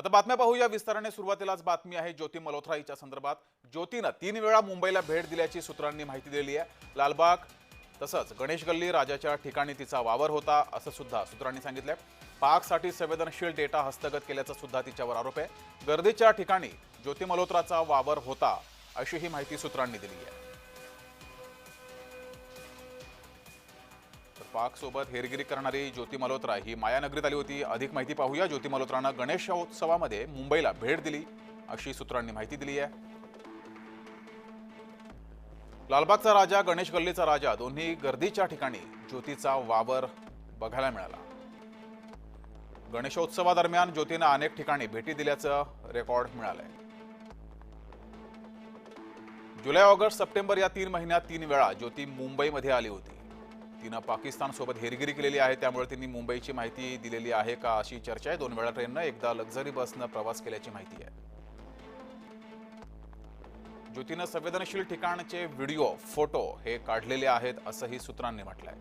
आता बातम्या पाहूया. विस्ताराने सुरुवातीलाच बातमी आहे ज्योती मल्होत्रा हिच्या संदर्भात. ज्योतीनं तीन वेळा मुंबईला भेट दिल्याची सूत्रांनी माहिती दिली आहे. लालबाग तसंच गणेश गल्ली राजाच्या ठिकाणी तिचा वावर होता असं सुद्धा सूत्रांनी सांगितलंय. पाकसाठी संवेदनशील डेटा हस्तगत केल्याचा सुद्धा तिच्यावर आरोप आहे. गर्दीच्या ठिकाणी ज्योती मल्होत्राचा वावर होता अशी ही माहिती सूत्रांनी दिली आहे. पाकसोबत हेरगिरी करणारी ज्योती मल्होत्रा ही मायानगरीत आली होती. अधिक माहिती पाहूया. ज्योती मल्होत्रानं गणेशोत्सवामध्ये मुंबईला भेट दिली. अशी सूत्रांनी माहिती दिली आहे. लालबागचा राजा गणेश गल्लीचा राजा दोन्ही गर्दीच्या ठिकाणी ज्योतीचा वावर बघायला मिळाला. गणेशोत्सवादरम्यान ज्योतीनं अनेक ठिकाणी भेटी दिल्याचं रेकॉर्ड मिळालंय. जुलै ऑगस्ट सप्टेंबर या तीन महिन्यात तीन वेळा ज्योती मुंबईमध्ये आली होती. तिनं पाकिस्तान सोबत हेरगिरी केलेली आहे त्यामुळे तिने मुंबईची माहिती दिलेली आहे का अशी चर्चा आहे. दोन वेळा ट्रेननं एकदा लक्झरी बसनं प्रवास केल्याची माहिती आहे. ज्योतीनं संवेदनशील ठिकाणचे व्हिडिओ फोटो हे काढलेले आहेत असंही सूत्रांनी म्हटलंय.